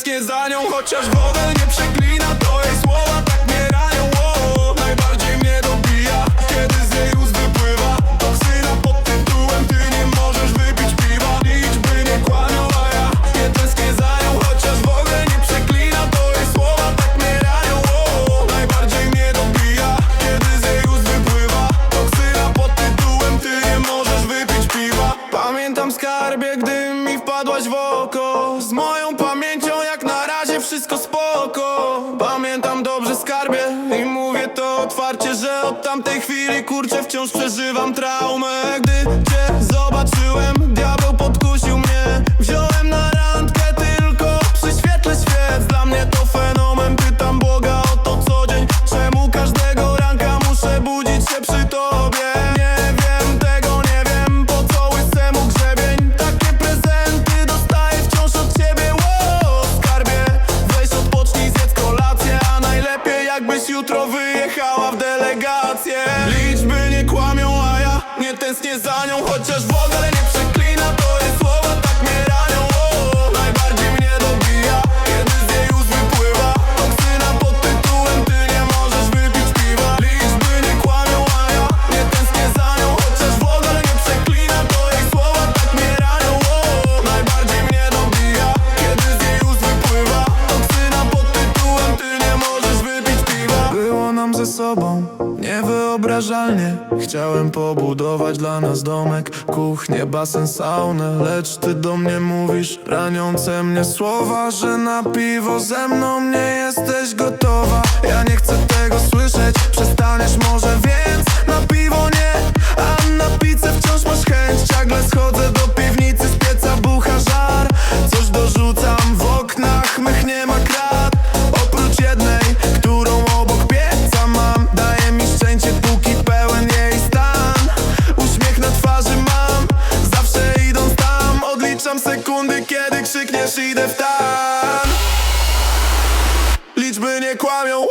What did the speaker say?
Tęsknię za nią, chociaż wodę nie przeklina To jej słowa tak mnie ranią. O, Najbardziej mnie dobija Kiedy z wypływa. Toksyna pod tytułem Ty nie możesz wypić piwa Liczby nie kłamią, a ja Nie tęsknię za nią, chociaż wodę nie przeklina To jej słowa tak mnie ranią. O, Najbardziej mnie dobija Kiedy z wypływa. Toksyna pod tytułem Ty nie możesz wypić piwa. Pamiętam skarbie, gdy mi wpadłaś w oko Z moją skarbie i mówię to otwarcie Że od tamtej chwili kurczę wciąż przeżywam traumę. Gdy jutro wyjechała w delegację. Liczby nie kłamią, a ja nie tęsknię za nią Chociaż woda nie przeklina, niewyobrażalnie Chciałem pobudować dla nas domek, kuchnię, basen, saunę Lecz ty do mnie mówisz raniące mnie słowa Że na piwo ze mną nie jesteś gotowa. Ja nie chcę sekundy, kiedy krzykniesz idę w tan Liczby nie kłamią